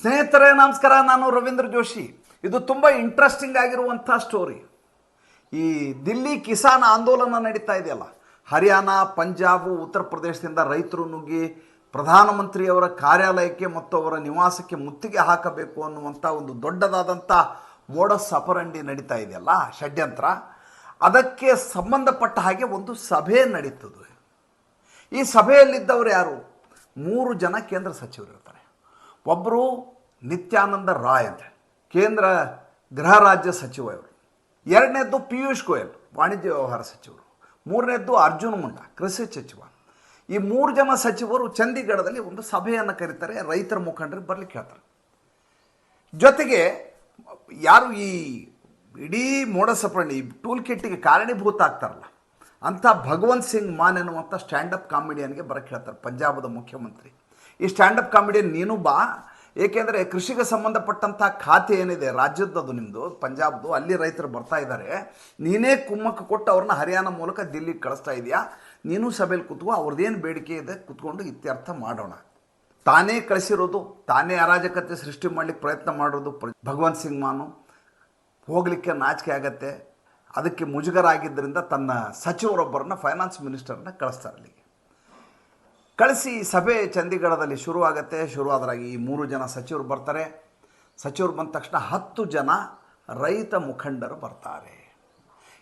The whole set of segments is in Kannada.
ಸ್ನೇಹಿತರೇ, ನಮಸ್ಕಾರ. ನಾನು ರವೀಂದ್ರ ಜೋಶಿ. ಇದು ತುಂಬ ಇಂಟ್ರೆಸ್ಟಿಂಗ್ ಆಗಿರುವಂಥ ಸ್ಟೋರಿ ಈ ದಿಲ್ಲಿ ಕಿಸಾನ್ ಆಂದೋಲನ ನಡೀತಾ ಇದೆಯಲ್ಲ, ಹರಿಯಾಣ, ಪಂಜಾಬು, ಉತ್ತರ ಪ್ರದೇಶದಿಂದ ರೈತರು ನುಗ್ಗಿ ಪ್ರಧಾನಮಂತ್ರಿಯವರ ಕಾರ್ಯಾಲಯಕ್ಕೆ ಮತ್ತು ಅವರ ನಿವಾಸಕ್ಕೆ ಮುತ್ತಿಗೆ ಹಾಕಬೇಕು ಅನ್ನುವಂಥ ಒಂದು ದೊಡ್ಡದಾದಂಥ ಮೋಡಸ್ ಅಪರಂಡಿ ನಡೀತಾ ಇದೆಯಲ್ಲ, ಷಡ್ಯಂತ್ರ. ಅದಕ್ಕೆ ಸಂಬಂಧಪಟ್ಟ ಹಾಗೆ ಒಂದು ಸಭೆ ನಡೀತದೆ. ಈ ಸಭೆಯಲ್ಲಿದ್ದವರು ಯಾರು? ಮೂರು ಜನ ಕೇಂದ್ರ ಸಚಿವರು ಇರ್ತಾರೆ ಒಬ್ಬರು ನಿತ್ಯಾನಂದ ರಾಯ್ ಅಂತ, ಕೇಂದ್ರ ಗೃಹ ರಾಜ್ಯ ಸಚಿವ ಇವರು. ಎರಡನೇದ್ದು ಪಿಯೂಷ್ ಗೋಯಲ್, ವಾಣಿಜ್ಯ ವ್ಯವಹಾರ ಸಚಿವರು. ಮೂರನೇದ್ದು ಅರ್ಜುನ್ ಮುಂಡಾ, ಕೃಷಿ ಸಚಿವ. ಈ ಮೂರು ಜನ ಸಚಿವರು ಚಂಡೀಗಢದಲ್ಲಿ ಒಂದು ಸಭೆಯನ್ನು ಕರೀತಾರೆ, ರೈತರ ಮುಖಂಡರು ಬರಲಿಕ್ಕೆ ಹೇಳ್ತಾರೆ. ಜೊತೆಗೆ ಯಾರು ಈ ಇಡೀ ಮೋಡ ಸಪರಣಿ ಈ ಟೂಲ್ ಕಿಟ್ಟಿಗೆ ಕಾರಣೀಭೂತ ಆಗ್ತಾರಲ್ಲ, ಅಂಥ ಭಗವಂತ್ ಸಿಂಗ್ ಮಾನ್ ಎನ್ನುವಂಥ ಸ್ಟ್ಯಾಂಡಪ್ ಕಾಮಿಡಿಯನ್ಗೆ ಬರಕ್ಕೆ ಹೇಳ್ತಾರೆ, ಪಂಜಾಬದ ಮುಖ್ಯಮಂತ್ರಿ. ಈ ಸ್ಟ್ಯಾಂಡಪ್ ಕಾಮಿಡಿಯನ್ ನೀನು ಬಾ. ಏಕೆಂದರೆ ಕೃಷಿಗೆ ಸಂಬಂಧಪಟ್ಟಂಥ ಖಾತೆ ಏನಿದೆ ರಾಜ್ಯದ್ದು ನಿಮ್ಮದು ಪಂಜಾಬ್ದು, ಅಲ್ಲಿ ರೈತರು ಬರ್ತಾ ಇದ್ದಾರೆ ನೀನೇ ಕುಮ್ಮಕ್ಕು ಕೊಟ್ಟು ಅವ್ರನ್ನ ಹರಿಯಾಣ ಮೂಲಕ ದಿಲ್ಲಿಗೆ ಕಳಿಸ್ತಾ ಇದೆಯಾ? ನೀನು ಸಭೆಯಲ್ಲಿ ಕೂತ್ಕೋ ಅವ್ರದ್ದೇನು ಬೇಡಿಕೆ ಇದೆ ಕೂತ್ಕೊಂಡು ಇತ್ಯರ್ಥ ಮಾಡೋಣ. ತಾನೇ ಕಳಿಸಿರೋದು, ತಾನೇ ಅರಾಜಕತೆ ಸೃಷ್ಟಿ ಮಾಡಲಿಕ್ಕೆ ಪ್ರಯತ್ನ ಮಾಡೋದು ಭಗವಂತ್ ಸಿಂಗ್ ಮಾನು. ಹೋಗಲಿಕ್ಕೆ ನಾಚಿಕೆ ಆಗತ್ತೆ. ಅದಕ್ಕೆ ಮುಜುಗರ ಆಗಿದ್ದರಿಂದ ತನ್ನ ಸಚಿವರೊಬ್ಬರನ್ನ ಫೈನಾನ್ಸ್ ಮಿನಿಸ್ಟರ್ನ ಕಳಿಸ್ತಾರೆ ಅಲ್ಲಿಗೆ. ಕಳಿಸಿ ಸಭೆ ಚಂಡೀಗಢದಲ್ಲಿ ಶುರುವಾಗುತ್ತೆ. ಶುರುವಾದ್ರಾಗಿ ಈ ಮೂರು ಜನ ಸಚಿವರು ಬರ್ತಾರೆ. ಸಚಿವರು ಬಂದ ತಕ್ಷಣ ಹತ್ತು ಜನ ರೈತ ಮುಖಂಡರು ಬರ್ತಾರೆ.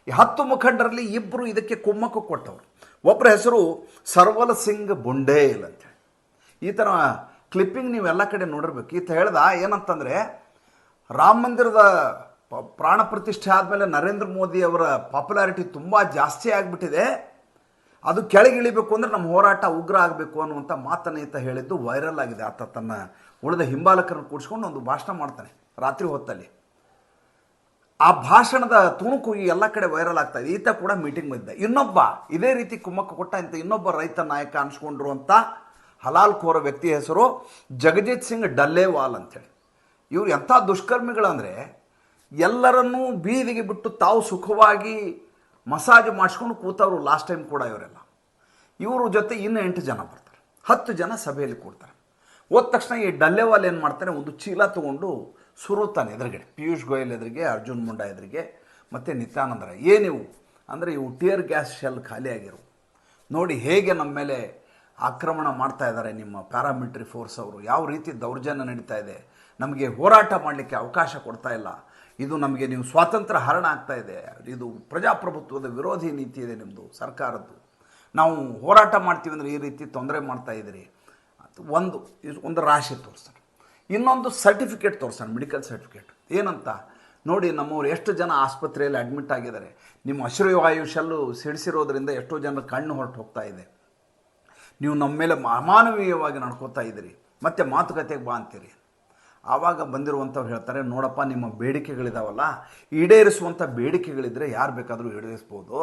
ಈ ಹತ್ತು ಮುಖಂಡರಲ್ಲಿ ಇಬ್ಬರು ಇದಕ್ಕೆ ಕುಮ್ಮಕ್ಕು ಕೊಟ್ಟವರು. ಒಬ್ಬರ ಹೆಸರು ಸರ್ವಲ್ ಸಿಂಗ್ ಬುಂಡೇಲ್ ಅಂತೇಳಿ ಈ ಥರ ಕ್ಲಿಪ್ಪಿಂಗ್ ನೀವೆಲ್ಲ ಕಡೆ ನೋಡಿರ್ಬೇಕು. ಈತ ಹೇಳ್ದ ಏನಂತಂದರೆ, ರಾಮ ಮಂದಿರದ ಪ್ರಾಣ ಪ್ರತಿಷ್ಠೆ ಆದಮೇಲೆ ನರೇಂದ್ರ ಮೋದಿ ಅವರ ಪಾಪ್ಯುಲಾರಿಟಿ ತುಂಬ ಜಾಸ್ತಿ ಆಗಿಬಿಟ್ಟಿದೆ. ಅದು ಕೆಳಗಿಳಿಬೇಕು ಅಂದರೆ ನಮ್ಮ ಹೋರಾಟ ಉಗ್ರ ಆಗಬೇಕು ಅನ್ನುವಂಥ ಮಾತನ್ನು ಈತ ಹೇಳಿದ್ದು ವೈರಲ್ ಆಗಿದೆ. ಆತ ತನ್ನ ಉಳಿದ ಹಿಂಬಾಲಕರನ್ನು ಕೂಡಿಸ್ಕೊಂಡು ಒಂದು ಭಾಷಣ ಮಾಡ್ತಾನೆ ರಾತ್ರಿ ಹೊತ್ತಲ್ಲಿ. ಆ ಭಾಷಣದ ತುಣುಕು ಈ ಎಲ್ಲ ಕಡೆ ವೈರಲ್ ಆಗ್ತಾ ಇದೆ. ಈತ ಕೂಡ ಮೀಟಿಂಗ್ ಬಂದಿದ್ದ ಇನ್ನೊಬ್ಬ, ಇದೇ ರೀತಿ ಕುಮ್ಮಕ್ಕ ಕೊಟ್ಟ ಇಂಥ ಇನ್ನೊಬ್ಬ ರೈತ ನಾಯಕ ಅನ್ಸ್ಕೊಂಡಿರುವಂಥ ಹಲಾಲ್ ಕೋರ ವ್ಯಕ್ತಿ ಹೆಸರು ಜಗಜಿತ್ ಸಿಂಗ್ ಡಲ್ಲೇವಾಲ್ ಅಂತೇಳಿ ಇವರು ಎಂಥ ದುಷ್ಕರ್ಮಿಗಳಂದರೆ ಎಲ್ಲರನ್ನೂ ಬೀದಿಗೆ ಬಿಟ್ಟು ತಾವು ಸುಖವಾಗಿ ಮಸಾಜ್ ಮಾಡಿಸ್ಕೊಂಡು ಕೂತವರು ಲಾಸ್ಟ್ ಟೈಮ್ ಕೂಡ ಇವರೆಲ್ಲ. ಇವರು ಜೊತೆ ಇನ್ನೂ ಎಂಟು ಜನ ಬರ್ತಾರೆ. ಹತ್ತು ಜನ ಸಭೆಯಲ್ಲಿ ಕೂಡ್ತಾರೆ. ಹೋದ ತಕ್ಷಣ ಈ ಡಲ್ಲೆವಾಲ್ ಏನು ಮಾಡ್ತಾರೆ, ಒಂದು ಚೀಲ ತಗೊಂಡು ಸುರುತ್ತಾನೆ ಎದುರುಗಡೆ. ಪಿಯೂಷ್ ಗೋಯಲ್ ಎದುರಿಗೆ, ಅರ್ಜುನ್ ಮುಂಡಾ ಎದುರಿಗೆ, ಮತ್ತು ನಿತ್ಯಾನಂದ ರಾಯ್. ಏನಿವು ಅಂದರೆ ಇವು ಟಿಯರ್ ಗ್ಯಾಸ್ ಶೆಲ್ ಖಾಲಿಯಾಗಿರು ನೋಡಿ ಹೇಗೆ ನಮ್ಮ ಮೇಲೆ ಆಕ್ರಮಣ ಮಾಡ್ತಾ ಇದ್ದಾರೆ ನಿಮ್ಮ ಪ್ಯಾರಾಮಿಲಿಟ್ರಿ ಫೋರ್ಸ್ ಅವರು. ಯಾವ ರೀತಿ ದೌರ್ಜನ್ಯ ನಡೀತಾ ಇದೆ. ನಮಗೆ ಹೋರಾಟ ಮಾಡಲಿಕ್ಕೆ ಅವಕಾಶ ಕೊಡ್ತಾ ಇಲ್ಲ. ಇದು ನಮಗೆ ನೀವು ಸ್ವಾತಂತ್ರ್ಯ ಹರಣ ಆಗ್ತಾ ಇದೆ. ಇದು ಪ್ರಜಾಪ್ರಭುತ್ವದ ವಿರೋಧಿ ನೀತಿ ಇದೆ ನಿಮ್ಮದು ಸರ್ಕಾರದ್ದು. ನಾವು ಹೋರಾಟ ಮಾಡ್ತೀವಿ ಅಂದರೆ ಈ ರೀತಿ ತೊಂದರೆ ಮಾಡ್ತಾ ಇದ್ದೀರಿ. ಒಂದು ಒಂದು ರಾಶಿ ತೋರಿಸ್ತಾನೆ ಇನ್ನೊಂದು ಸರ್ಟಿಫಿಕೇಟ್ ತೋರಿಸ್ತಾನೆ ಮೆಡಿಕಲ್ ಸರ್ಟಿಫಿಕೇಟ್. ಏನಂತ? ನೋಡಿ, ನಮ್ಮವ್ರು ಎಷ್ಟು ಜನ ಆಸ್ಪತ್ರೆಯಲ್ಲಿ ಅಡ್ಮಿಟ್ ಆಗಿದ್ದಾರೆ. ನಿಮ್ಮ ಹಸಿರುವಾಯು ಶೆಲ್ಲು ಸಿಡಿಸಿರೋದ್ರಿಂದ ಎಷ್ಟೋ ಜನರ ಕಣ್ಣು ಹೊರಟು ಹೋಗ್ತಾ ಇದೆ. ನೀವು ನಮ್ಮ ಮೇಲೆ ಅಮಾನವೀಯವಾಗಿ ನಡ್ಕೋತಾ ಇದ್ದೀರಿ. ಮತ್ತೆ ಮಾತುಕತೆಗೆ ಬಾ ಅಂತೀರಿ. ಆವಾಗ ಬಂದಿರುವಂಥವ್ರು ಹೇಳ್ತಾರೆ, ನೋಡಪ್ಪ, ನಿಮ್ಮ ಬೇಡಿಕೆಗಳಿದಾವಲ್ಲ, ಈಡೇರಿಸುವಂಥ ಬೇಡಿಕೆಗಳಿದ್ದರೆ ಯಾರು ಬೇಕಾದರೂ ಈಡೇರಿಸ್ಬೋದು.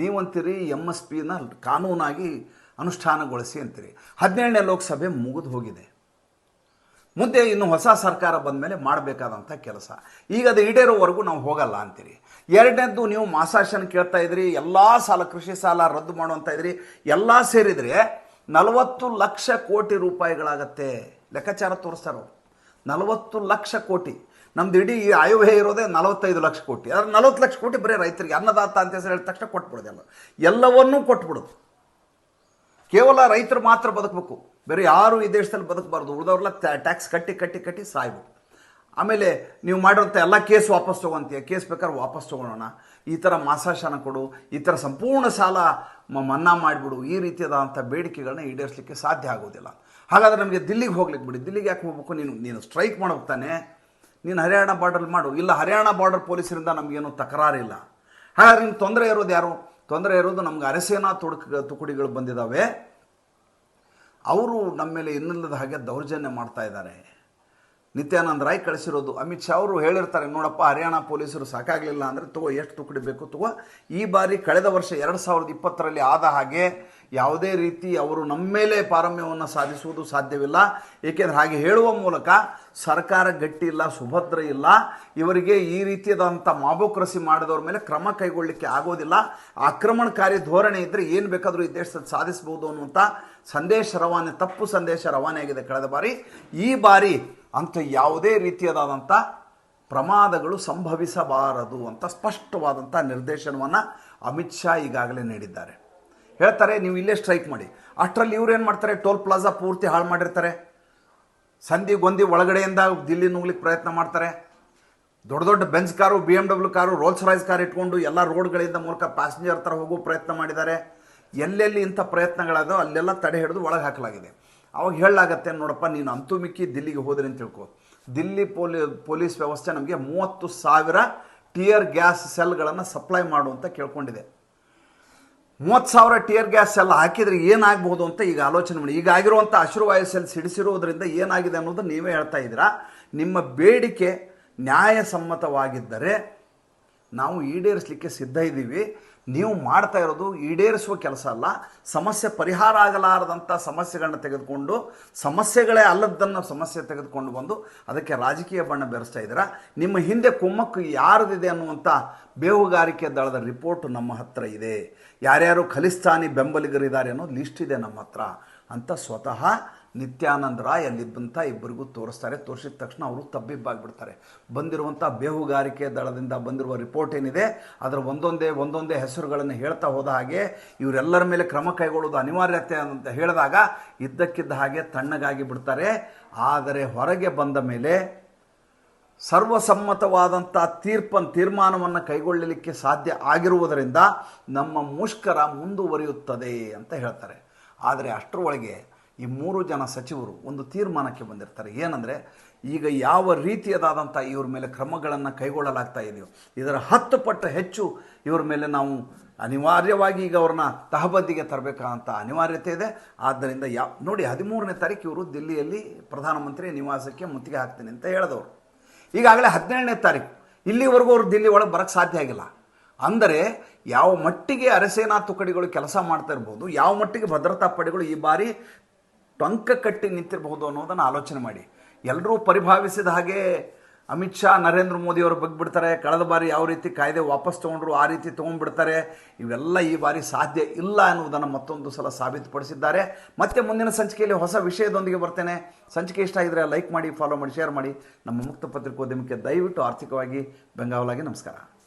ನೀವಂತೀರಿ ಎಂ ಎಸ್ ಪಿನ ಕಾನೂನಾಗಿ ಅನುಷ್ಠಾನಗೊಳಿಸಿ ಅಂತೀರಿ. ಹದಿನೇಳನೇ ಲೋಕಸಭೆ ಮುಗಿದು ಹೋಗಿದೆ. ಮುಂದೆ ಇನ್ನು ಹೊಸ ಸರ್ಕಾರ ಬಂದ ಮೇಲೆ ಮಾಡಬೇಕಾದಂಥ ಕೆಲಸ. ಈಗ ಅದು ಈಡೇರೋವರೆಗೂ ನಾವು ಹೋಗಲ್ಲ ಅಂತೀರಿ. ಎರಡನೇದ್ದು ನೀವು ಮಾಸಾಶನ ಕೇಳ್ತಾ ಇದ್ರಿ, ಎಲ್ಲ ಸಾಲ, ಕೃಷಿ ಸಾಲ ರದ್ದು ಮಾಡುವಂಥ ಇದ್ರಿ, ಎಲ್ಲ ಸೇರಿದರೆ ನಲವತ್ತು ಲಕ್ಷ ಕೋಟಿ ರೂಪಾಯಿಗಳಾಗತ್ತೆ. ಲೆಕ್ಕಾಚಾರ ತೋರಿಸ್ತಾರೆ ಅವ್ರು. ನಲವತ್ತು ಲಕ್ಷ ಕೋಟಿ. ನಮ್ದು ಇಡೀ ಆಯವ್ಯಯ ಇರೋದೇ ನಲವತ್ತೈದು ಲಕ್ಷ ಕೋಟಿ. ಅದ್ರ ನಲವತ್ತು ಲಕ್ಷ ಕೋಟಿ ಬರೀ ರೈತರಿಗೆ ಅನ್ನದಾತ ಅಂತ ಹೆಸರು ಹೇಳಿದ ತಕ್ಷಣ ಕೊಟ್ಬಿಡೋದೆಲ್ಲ ಎಲ್ಲವನ್ನೂ ಕೊಟ್ಬಿಡೋದು. ಕೇವಲ ರೈತರು ಮಾತ್ರ ಬದುಕಬೇಕು. ಬೇರೆ ಯಾರು ಈ ದೇಶದಲ್ಲಿ ಬದುಕಬಾರ್ದು. ಉಳಿದವ್ರೆಲ್ಲ ಟ್ಯಾಕ್ಸ್ ಕಟ್ಟಿ ಕಟ್ಟಿ ಕಟ್ಟಿ ಸಾಯ್ಬೇಕು. ಆಮೇಲೆ ನೀವು ಮಾಡಿರೋಂಥ ಎಲ್ಲ ಕೇಸ್ ವಾಪಸ್ ತೊಗೊಂತೀಯ? ಕೇಸ್ ಬೇಕಾದ್ರೆ ವಾಪಸ್ ತೊಗೊಳೋಣ ಈ ಥರ ಮಾಸಾಶನ ಕೊಡು. ಈ ಥರ ಸಂಪೂರ್ಣ ಸಾಲ ಮನ್ನಾ ಮಾಡಿಬಿಡು. ಈ ರೀತಿಯಾದಂಥ ಬೇಡಿಕೆಗಳನ್ನ ಈಡೇರಿಸಲಿಕ್ಕೆ ಸಾಧ್ಯ ಆಗೋದಿಲ್ಲ. ಹಾಗಾದ್ರೆ ನಮಗೆ ದಿಲ್ಲಿಗೆ ಹೋಗ್ಲಿಕ್ಕೆ ಬಿಡಿ. ದಿಲ್ಲಿಗೆ ಯಾಕೆ ಹೋಗ್ಬೇಕು? ನೀನು ನೀನು ಸ್ಟ್ರೈಕ್ ಮಾಡೋಗ್ತಾನೆ ನೀನು ಹರಿಯಾಣ ಬಾರ್ಡರ್ ಮಾಡು. ಇಲ್ಲ, ಹರಿಯಾಣ ಬಾರ್ಡರ್ ಪೊಲೀಸರಿಂದ ನಮಗೇನು ತಕರಾರಿಲ್ಲ. ಹಾಗಾದ್ರೆ ನಿಮ್ಗೆ ತೊಂದರೆ ಇರೋದು ಯಾರು? ತೊಂದರೆ ಇರೋದು ನಮ್ಗೆ ಅರೆಸೇನಾ ತುಡುಕ್, ತುಕುಡಿಗಳು ಬಂದಿದ್ದಾವೆ ಅವರು ನಮ್ಮ ಮೇಲೆ ಇನ್ನಿಲ್ಲದ ಹಾಗೆ ದೌರ್ಜನ್ಯ ಮಾಡ್ತಾ ಇದ್ದಾರೆ. ನಿತ್ಯಾನಂದ ರಾಯ್ ಕಳಿಸಿರೋದು. ಅಮಿತ್ ಶಾ ಅವರು ಹೇಳಿರ್ತಾರೆ, ನೋಡಪ್ಪ, ಹರಿಯಾಣ ಪೊಲೀಸರು ಸಾಕಾಗಲಿಲ್ಲ ಅಂದರೆ ತಗೋ, ಎಷ್ಟು ತುಕಡಿ ಬೇಕು ತಗೋ. ಈ ಬಾರಿ ಕಳೆದ ವರ್ಷ ಎರಡು ಸಾವಿರದ ಇಪ್ಪತ್ತರಲ್ಲಿ ಆದ ಹಾಗೆ ಯಾವುದೇ ರೀತಿ ಅವರು ನಮ್ಮ ಮೇಲೆ ಪಾರಮ್ಯವನ್ನು ಸಾಧಿಸುವುದು ಸಾಧ್ಯವಿಲ್ಲ. ಏಕೆಂದರೆ ಹಾಗೆ ಹೇಳುವ ಮೂಲಕ ಸರ್ಕಾರ ಗಟ್ಟಿ ಇಲ್ಲ, ಸುಭದ್ರ ಇಲ್ಲ. ಇವರಿಗೆ ಈ ರೀತಿಯಾದಂಥ ಮಾಬೋಕ್ರಸಿ ಮಾಡಿದವ್ರ ಮೇಲೆ ಕ್ರಮ ಕೈಗೊಳ್ಳಲಿಕ್ಕೆ ಆಗೋದಿಲ್ಲ. ಆಕ್ರಮಣಕಾರಿ ಧೋರಣೆ ಇದ್ದರೆ ಏನು ಬೇಕಾದರೂ ಈ ದೇಶದಲ್ಲಿ ಸಾಧಿಸಬಹುದು ಅನ್ನುವಂಥ ಸಂದೇಶ ರವಾನೆ, ತಪ್ಪು ಸಂದೇಶ ರವಾನೆ ಆಗಿದೆ ಕಳೆದ ಬಾರಿ. ಈ ಬಾರಿ ಅಂತ ಯಾವುದೇ ರೀತಿಯಾದಂಥ ಪ್ರಮಾದಗಳು ಸಂಭವಿಸಬಾರದು ಅಂತ ಸ್ಪಷ್ಟವಾದಂಥ ನಿರ್ದೇಶನವನ್ನು ಅಮಿತ್ ಶಾ ಈಗಾಗಲೇ ನೀಡಿದ್ದಾರೆ. ಹೇಳ್ತಾರೆ, ನೀವು ಇಲ್ಲೇ ಸ್ಟ್ರೈಕ್ ಮಾಡಿ. ಅಷ್ಟರಲ್ಲಿ ಇವ್ರು ಏನು ಮಾಡ್ತಾರೆ? ಟೋಲ್ ಪ್ಲಾಜಾ ಪೂರ್ತಿ ಹಾಳು ಮಾಡಿರ್ತಾರೆ. ಸಂಧಿ ಗೊಂದಿ ಒಳಗಡೆಯಿಂದ ದಿಲ್ಲಿ ನುಗ್ಲಿಕ್ಕೆ ಪ್ರಯತ್ನ ಮಾಡ್ತಾರೆ. ದೊಡ್ಡ ದೊಡ್ಡ Benz car B M W car Rolls Royce car ಇಟ್ಕೊಂಡು ಎಲ್ಲ ರೋಡ್ಗಳಿಂದ ಮೂಲಕ ಪ್ಯಾಸೆಂಜರ್ ಥರ ಹೋಗೋ ಪ್ರಯತ್ನ ಮಾಡಿದ್ದಾರೆ. ಎಲ್ಲೆಲ್ಲಿ ಇಂಥ ಪ್ರಯತ್ನಗಳಾದೋ ಅಲ್ಲೆಲ್ಲ ತಡೆ ಹಿಡಿದು ಒಳಗೆ ಹಾಕಲಾಗಿದೆ. ಅವಾಗ ಹೇಳಲಾಗತ್ತೆ ನೋಡಪ್ಪ, ನೀನು ಅಂತೂ ಮಿಕ್ಕಿ ದಿಲ್ಲಿಗೆ ಹೋದ್ರೆ ಅಂತ ತಿಳ್ಕೊ. ದಿಲ್ಲಿ ಪೊಲೀ, ಪೊಲೀಸ್ ವ್ಯವಸ್ಥೆ ನಮಗೆ ಮೂವತ್ತು ಸಾವಿರ ಟಿಯರ್ ಗ್ಯಾಸ್ ಸೆಲ್ಗಳನ್ನು ಸಪ್ಲೈ ಮಾಡು ಅಂತ ಕೇಳ್ಕೊಂಡಿದೆ. ಮೂವತ್ತು ಸಾವಿರ ಟಿಯರ್ ಗ್ಯಾಸ್ ಸೆಲ್ ಹಾಕಿದರೆ ಏನಾಗ್ಬೋದು ಅಂತ ಈಗ ಆಲೋಚನೆ ಮಾಡಿ. ಈಗ ಆಗಿರುವಂಥ ಅಶ್ರುವಾಯು ಸೆಲ್ ಸಿಡಿಸಿರುವುದರಿಂದ ಏನಾಗಿದೆ ಅನ್ನೋದು ನೀವೇ ಹೇಳ್ತಾ ಇದ್ದೀರಾ. ನಿಮ್ಮ ಬೇಡಿಕೆ ನ್ಯಾಯಸಮ್ಮತವಾಗಿದ್ದರೆ ನಾವು ಈಡೇರಿಸಲಿಕ್ಕೆ ಸಿದ್ಧ ಇದ್ದೀವಿ. ನೀವು ಮಾಡ್ತಾ ಇರೋದು ಈಡೇರಿಸುವ ಕೆಲಸ ಅಲ್ಲ. ಸಮಸ್ಯೆ ಪರಿಹಾರ ಆಗಲಾರದಂಥ ಸಮಸ್ಯೆಗಳನ್ನ ತೆಗೆದುಕೊಂಡು, ಸಮಸ್ಯೆಗಳೇ ಅಲ್ಲದನ್ನು ಸಮಸ್ಯೆ ತೆಗೆದುಕೊಂಡು ಬಂದು ಅದಕ್ಕೆ ರಾಜಕೀಯ ಬಣ್ಣ ಬೆರೆಸ್ತಾ ಇದ್ದೀರಾ? ನಿಮ್ಮ ಹಿಂದೆ ಕುಮ್ಮಕ್ಕು ಯಾರದಿದೆ ಅನ್ನುವಂಥ ಬೇಹುಗಾರಿಕೆ ದಳದ ರಿಪೋರ್ಟ್ ನಮ್ಮ ಹತ್ರ ಇದೆ. ಯಾರ್ಯಾರು ಖಲಿಸ್ತಾನಿ ಬೆಂಬಲಿಗರಿದ್ದಾರೆ ಅನ್ನೋ ಲಿಸ್ಟ್ ಇದೆ ನಮ್ಮ ಹತ್ರ. ಅಂತ ಸ್ವತಃ ನಿತ್ಯಾನಂದ ರಾಯ್ ಅಲ್ಲಿದ್ದಂಥ ಇಬ್ಬರಿಗೂ ತೋರಿಸ್ತಾರೆ. ತೋರಿಸಿದ ತಕ್ಷಣ ಅವರು ತಬ್ಬಿಬ್ಬಾಗ್ಬಿಡ್ತಾರೆ. ಬಂದಿರುವಂಥ ಬೇಹುಗಾರಿಕೆ ದಳದಿಂದ ಬಂದಿರುವ ರಿಪೋರ್ಟ್ ಏನಿದೆ, ಅದರ ಒಂದೊಂದೇ ಒಂದೊಂದೇ ಹೆಸರುಗಳನ್ನು ಹೇಳ್ತಾ ಹೋದ ಹಾಗೆ ಇವರೆಲ್ಲರ ಮೇಲೆ ಕ್ರಮ ಕೈಗೊಳ್ಳೋದು ಅನಿವಾರ್ಯತೆ ಅಂತ ಹೇಳಿದಾಗ ಇದ್ದಕ್ಕಿದ್ದ ಹಾಗೆ ತಣ್ಣಗಾಗಿ ಬಿಡ್ತಾರೆ. ಆದರೆ ಹೊರಗೆ ಬಂದ ಮೇಲೆ ಸರ್ವಸಮ್ಮತವಾದಂಥ ತೀರ್ಪನ್ನು ತೀರ್ಮಾನವನ್ನು ಕೈಗೊಳ್ಳಲಿಕ್ಕೆ ಸಾಧ್ಯ ಆಗಿರುವುದರಿಂದ ನಮ್ಮ ಮುಷ್ಕರ ಮುಂದುವರಿಯುತ್ತದೆ ಅಂತ ಹೇಳ್ತಾರೆ. ಆದರೆ ಅಷ್ಟರೊಳಗೆ ಈ ಮೂರು ಜನ ಸಚಿವರು ಒಂದು ತೀರ್ಮಾನಕ್ಕೆ ಬಂದಿರ್ತಾರೆ. ಏನಂದರೆ, ಈಗ ಯಾವ ರೀತಿಯದಾದಂಥ ಇವ್ರ ಮೇಲೆ ಕ್ರಮಗಳನ್ನು ಕೈಗೊಳ್ಳಲಾಗ್ತಾ ಇದೆಯೋ, ಇದರ ಹತ್ತು ಪಟ್ಟು ಹೆಚ್ಚು ಇವ್ರ ಮೇಲೆ ನಾವು ಅನಿವಾರ್ಯವಾಗಿ ಈಗ ಅವ್ರನ್ನ ತಹಬಂದಿಗೆ ತರಬೇಕಂತ ಅನಿವಾರ್ಯತೆ ಇದೆ. ಆದ್ದರಿಂದ ಯಾ, ನೋಡಿ, ಹದಿಮೂರನೇ ತಾರೀಕು ಇವರು ದಿಲ್ಲಿಯಲ್ಲಿ ಪ್ರಧಾನಮಂತ್ರಿ ನಿವಾಸಕ್ಕೆ ಮುತ್ತಿಗೆ ಹಾಕ್ತೀನಿ ಅಂತ ಹೇಳಿದವರು. ಈಗಾಗಲೇ ಹದಿನೇಳನೇ ತಾರೀಕು ಇಲ್ಲಿವರೆಗೂ ಅವರು ದಿಲ್ಲಿ ಒಳಗೆ ಬರೋಕ್ಕೆ ಸಾಧ್ಯ ಆಗಿಲ್ಲ. ಅಂದರೆ, ಯಾವ ಮಟ್ಟಿಗೆ ಅರಸೇನಾ ತುಕಡಿಗಳು ಕೆಲಸ ಮಾಡ್ತಾ ಇರ್ಬೋದು, ಯಾವ ಮಟ್ಟಿಗೆ ಭದ್ರತಾ ಪಡೆಗಳು ಈ ಬಾರಿ ಟೊಂಕ ಕಟ್ಟಿ ನಿಂತಿರಬಹುದು ಅನ್ನೋದನ್ನು ಆಲೋಚನೆ ಮಾಡಿ. ಎಲ್ಲರೂ ಪರಿಭಾವಿಸಿದ ಹಾಗೆ ಅಮಿತ್ ಶಾ, ನರೇಂದ್ರ ಮೋದಿ ಅವರು ಬಗ್ಬಿಡ್ತಾರೆ. ಕಳೆದ ಬಾರಿ ಯಾವ ರೀತಿ ಕಾಯ್ದೆ ವಾಪಸ್ ತೊಗೊಂಡ್ರು ಆ ರೀತಿ ತೊಗೊಂಡ್ಬಿಡ್ತಾರೆ. ಇವೆಲ್ಲ ಈ ಬಾರಿ ಸಾಧ್ಯ ಇಲ್ಲ ಅನ್ನುವುದನ್ನು ಮತ್ತೊಂದು ಸಲ ಸಾಬೀತುಪಡಿಸಿದ್ದಾರೆ. ಮತ್ತೆ ಮುಂದಿನ ಸಂಚಿಕೆಯಲ್ಲಿ ಹೊಸ ವಿಷಯದೊಂದಿಗೆ ಬರ್ತೇನೆ. ಸಂಚಿಕೆ ಇಷ್ಟ ಆಗಿದ್ರೆ ಲೈಕ್ ಮಾಡಿ ಫಾಲೋ ಮಾಡಿ ಶೇರ್ ಮಾಡಿ. ನಮ್ಮ ಮುಕ್ತ ಪತ್ರಿಕೋದ್ಯಮಕ್ಕೆ ದಯವಿಟ್ಟು ಆರ್ಥಿಕವಾಗಿ ಬೆಂಗಾವಲಾಗಿ ನಮಸ್ಕಾರ.